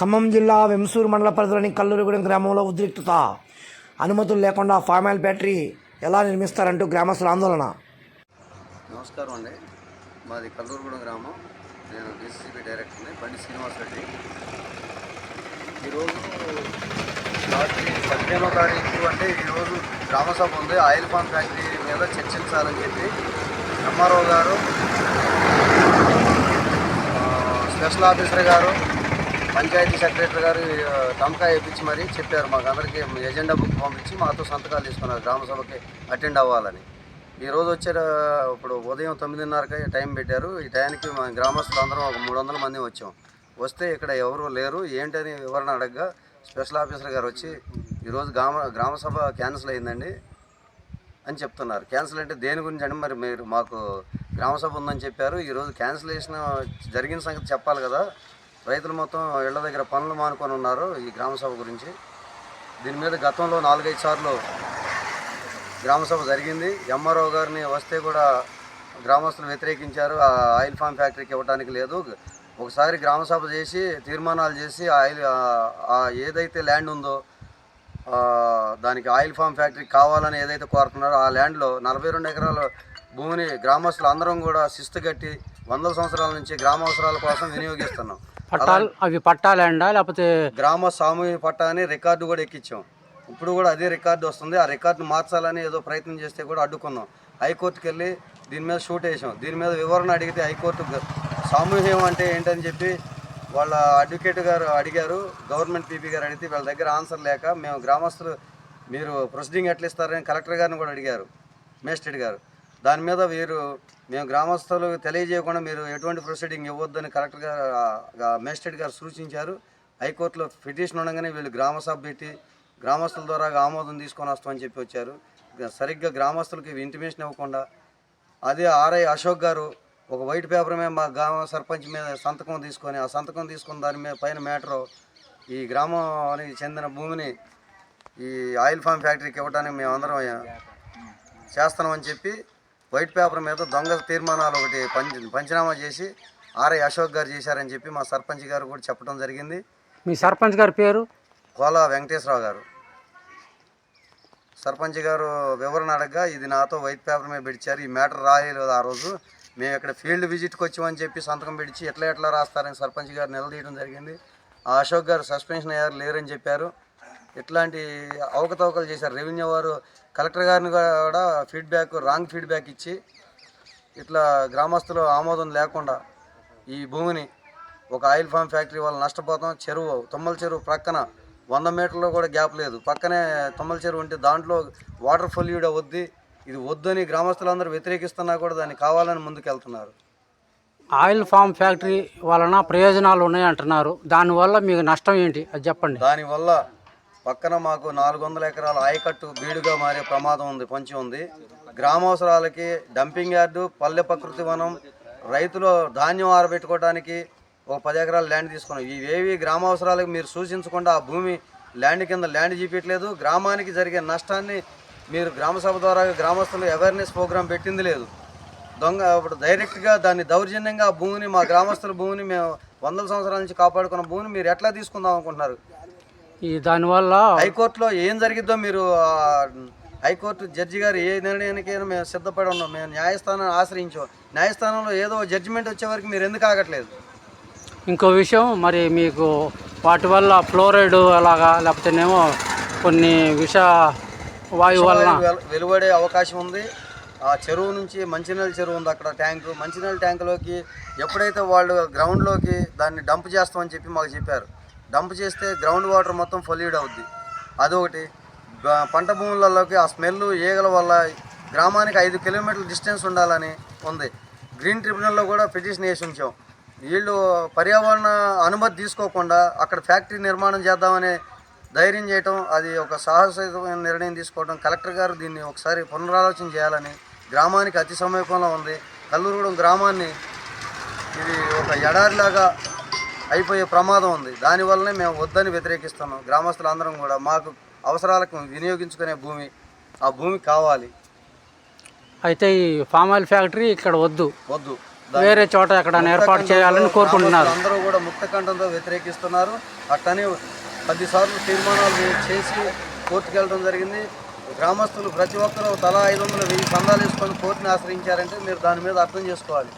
ఖమ్మం జిల్లా వెంసూరు మండల పరిధిలోని కల్లూరుగూడెం గ్రామంలో ఉద్రిక్తత. అనుమతులు లేకుండా ఫార్మాయిల్ ఫ్యాక్టరీ ఎలా నిర్మిస్తారంటూ గ్రామస్తుల ఆందోళన. నమస్కారం అండి. మాది కల్లూరుగూడెం గ్రామం. నేను డీసీసీబీ డైరెక్టర్ని బండి శ్రీనివాస్ రెడ్డి. ఈరోజు రాత్రి పదిహేనో తారీఖు అంటే ఈరోజు గ్రామసభ ఉంది. ఆయిల్ పాన్ ఫ్యాక్టరీ మీద చర్చించాలని చెప్పి ఎంఆర్ఓ గారు స్పెషల్ ఆఫీసర్ గారు పంచాయతీ సెక్రటరీ గారు ఆ, తమకా వేయించి మరీ చెప్పారు. మాకు అందరికీ ఎజెండా బుక్ పంపించి మాతో సంతకాలు తీసుకున్నారు. గ్రామసభకి అటెండ్ అవ్వాలని. ఈ రోజు వచ్చే ఇప్పుడు ఉదయం తొమ్మిదిన్నరకి టైం పెట్టారు. ఈ టైంకి మా గ్రామస్తులు అందరం ఒక మూడు వందల మంది వచ్చాం. వస్తే ఇక్కడ ఎవరు లేరు. ఏంటని వివరణ అడగగా స్పెషల్ ఆఫీసర్ గారు వచ్చి ఈరోజు గ్రామ గ్రామ సభ క్యాన్సిల్ అయిందండి అని చెప్తున్నారు. క్యాన్సిల్ అంటే దేని గురించి అండి? మరి మీరు మాకు గ్రామ సభ ఉందని చెప్పారు. ఈరోజు క్యాన్సిలేషన్ జరిగిన సంగతి చెప్పాలి కదా. రైతులు మొత్తం ఇళ్ళ దగ్గర పనులు మానుకొని ఉన్నారు ఈ గ్రామసభ గురించి. దీని మీద గతంలో నాలుగైదు సార్లు గ్రామసభ జరిగింది. ఎంఆర్ఓ గారిని వస్తే కూడా గ్రామస్తులు వ్యతిరేకించారు. ఆ ఆయిల్ ఫామ్ ఫ్యాక్టరీకి ఇవ్వడానికి లేదు. ఒకసారి గ్రామసభ చేసి తీర్మానాలు చేసి ఆయిల్ ఏదైతే ల్యాండ్ ఉందో దానికి ఆయిల్ ఫామ్ ఫ్యాక్టరీ కావాలని ఏదైతే కోరుతున్నారో ఆ ల్యాండ్లో నలభై రెండు ఎకరాల భూమిని గ్రామస్తులు అందరం కూడా శిస్తు కట్టి వందల సంవత్సరాల నుంచి గ్రామ అవసరాల కోసం వినియోగిస్తున్నాం. పట్టాలు అవి పట్టాలండా? లేకపోతే గ్రామ సామూహిక పట్టా అని రికార్డు కూడా ఎక్కించాం ఇప్పుడు కూడా అదే రికార్డు వస్తుంది. ఆ రికార్డును మార్చాలని ఏదో ప్రయత్నం చేస్తే కూడా అడ్డుకున్నాం. హైకోర్టుకి వెళ్ళి దీని మీద షూట్ వేసాం. దీని మీద వివరణ అడిగితే హైకోర్టు సామూహ్యం అంటే ఏంటని చెప్పి వాళ్ళ అడ్వకేట్ గారు అడిగారు. గవర్నమెంట్ పీపీ గారు అడిగితే వాళ్ళ దగ్గర ఆన్సర్ లేక మేము గ్రామస్తులు మీరు ప్రొసీడింగ్ ఎట్లా ఇస్తారని కలెక్టర్ గారిని కూడా అడిగారు. మేస్టెడ్ గారు. దాని మీద వీరు మేము గ్రామస్తులు తెలియజేయకుండా మీరు ఎటువంటి ప్రొసీడింగ్ ఇవ్వద్దని కలెక్టర్ గారు మేజిస్ట్రేట్ గారు సూచించారు. హైకోర్టులో పిటిషన్ ఉండగానే వీళ్ళు గ్రామ సభ పెట్టి గ్రామస్తుల ద్వారా ఆమోదం తీసుకొని వస్తామని చెప్పి వచ్చారు. సరిగ్గా గ్రామస్తులకి ఇంటిమేషన్ ఇవ్వకుండా అదే ఆర్ఐ అశోక్ గారు ఒక వైట్ పేపర్ మీద మా గ్రామ సర్పంచ్ మీద సంతకం తీసుకొని ఆ సంతకం తీసుకున్న దాని మీద పైన మ్యాటరు ఈ గ్రామానికి చెందిన భూమిని ఈ ఆయిల్ ఫామ్ ఫ్యాక్టరీకి ఇవ్వడానికి మేమందరం చేస్తున్నామని చెప్పి వైట్ పేపర్ మీద దొంగ తీర్మానాలు ఒకటి పంచ పంచనామా చేసి ఆర్ఐ అశోక్ గారు చేశారని చెప్పి మా సర్పంచ్ గారు కూడా చెప్పడం జరిగింది. మీ సర్పంచ్ గారి పేరు? కోలా వెంకటేశ్వరరావు గారు. సర్పంచ్ గారు వివరణ అడగగా ఇది నాతో వైట్ పేపర్ మీద పెట్టారు ఈ మ్యాటర్ రాయలేదు ఆ రోజు. మేము ఇక్కడ ఫీల్డ్ విజిట్కి వచ్చామని చెప్పి సంతకం పెట్టి ఎట్లా ఎట్లా రాస్తారని సర్పంచ్ గారు నిలదీయడం జరిగింది. ఆ అశోక్ గారు సస్పెన్షన్ అయ్యారు లేరని చెప్పారు. ఇట్లాంటి అవకతవకలు చేశారు? రెవెన్యూ వారు కలెక్టర్ గారిని కూడా ఫీడ్బ్యాక్ రాంగ్ ఫీడ్బ్యాక్ ఇచ్చి ఇట్లా గ్రామస్తులు ఆమోదం లేకుండా ఈ భూమిని ఒక ఆయిల్ ఫామ్ ఫ్యాక్టరీ వల్ల నష్టపోతాం. చెరువు తుమ్మల చెరువు ప్రక్కన వంద మీటర్లో కూడా గ్యాప్ లేదు. పక్కనే తుమ్మల చెరువు ఉంటే దాంట్లో వాటర్ ఫొల్యూడ్ వద్ది ఇది వద్దని గ్రామస్తులందరూ వ్యతిరేకిస్తున్నా కూడా దాన్ని కావాలని ముందుకెళ్తున్నారు. ఆయిల్ ఫామ్ ఫ్యాక్టరీ వలన ప్రయోజనాలు ఉన్నాయి అంటున్నారు దానివల్ల మీకు నష్టం ఏంటి? అది చెప్పండి. దానివల్ల పక్కన మాకు నాలుగు వందల ఎకరాల ఆయకట్టు బీడుగా మారే ప్రమాదం ఉంది పొంచి ఉంది. గ్రామావసరాలకి డంపింగ్ యార్డు పల్లె ప్రకృతి వనం రైతులు ధాన్యం ఆరబెట్టుకోవడానికి ఒక పది ఎకరాల ల్యాండ్ తీసుకున్నాం. ఇవేవి గ్రామావసరాలకు మీరు సూచించకుండా ఆ భూమి ల్యాండ్ కింద ల్యాండ్ చూపించట్లేదు గ్రామానికి జరిగే నష్టాన్ని మీరు గ్రామసభ ద్వారా గ్రామస్తులు అవేర్నెస్ ప్రోగ్రాం పెట్టింది లేదు. దొంగ ఇప్పుడు డైరెక్ట్గా దాన్ని దౌర్జన్యంగా భూమిని మా గ్రామస్తుల భూమిని మేము వందల సంవత్సరాల నుంచి కాపాడుకున్న భూమిని మీరు ఎట్లా తీసుకుందాం అనుకుంటున్నారు? ఈ దానివల్ల హైకోర్టులో ఏం జరిగిద్దో మీరు హైకోర్టు జడ్జి గారు ఏ నిర్ణయానికైనా మేము సిద్ధపడి ఉన్నాం. మేము న్యాయస్థానాన్ని ఆశ్రయించాం. న్యాయస్థానంలో ఏదో జడ్జిమెంట్ వచ్చే వరకు మీరు ఎందుకు ఆగట్లేదు? ఇంకో విషయం మరి మీకు వాటి వల్ల ఫ్లోరైడ్ అలాగా లేకపోతేనేమో కొన్ని విష వాయువు వలన వెలు- వెలువడే అవకాశం ఉంది. ఆ చెరువు నుంచి మంచినీళ్ళ చెరువు ఉంది అక్కడ ట్యాంకు. మంచినీళ్ళ ట్యాంకులోకి ఎప్పుడైతే వాళ్ళు గ్రౌండ్లోకి దాన్ని డంప్ చేస్తామని చెప్పి మాకు చెప్పారు. డంప్ చేస్తే గ్రౌండ్ వాటర్ మొత్తం ఫొల్యూడ్ అవుద్ది. అదొకటి. పంట భూములలోకి ఆ స్మెల్ ఈగల వల్ల గ్రామానికి ఐదు కిలోమీటర్ల డిస్టెన్స్ ఉండాలని ఉంది. గ్రీన్ ట్రిబ్యునల్లో కూడా పిటిషన్ వేసి ఉంచాం. వీళ్ళు పర్యావరణ అనుమతి తీసుకోకుండా అక్కడ ఫ్యాక్టరీ నిర్మాణం చేద్దామనే ధైర్యం చేయటం అది ఒక సాహసమైన నిర్ణయం తీసుకోవడం కలెక్టర్ గారు దీన్ని ఒకసారి పునరాలోచన చేయాలని గ్రామానికి అతి సమీపంలో ఉంది. కల్లూరుగూడెం గ్రామాన్ని ఇది ఒక ఎడారిలాగా అయిపోయే ప్రమాదం ఉంది. దానివల్లనే మేము వద్దని వ్యతిరేకిస్తున్నాం. గ్రామస్తులందరం కూడా మాకు అవసరాలకు వినియోగించుకునే భూమి ఆ భూమి కావాలి. అయితే ఈ ఫామ్ ఆయిల్ ఫ్యాక్టరీ ఇక్కడ వద్దు. వద్దు. వేరే చోట ఎక్కడైనా ఏర్పాటు చేయాలని కోరుకుంటున్నారు. అందరూ కూడా ముక్తకంఠంతో వ్యతిరేకిస్తున్నారు. అట్టని పదిసార్లు తీర్మానాలు చేసి కోర్టుకు వెళ్ళడం జరిగింది. గ్రామస్తులు ప్రతి ఒక్కరూ తలా ఐదు వందలు వెయ్యి సందాలు వేసుకొని కోర్టుని ఆశ్రయించారంటే మీరు దాని మీద అర్థం చేసుకోవాలి.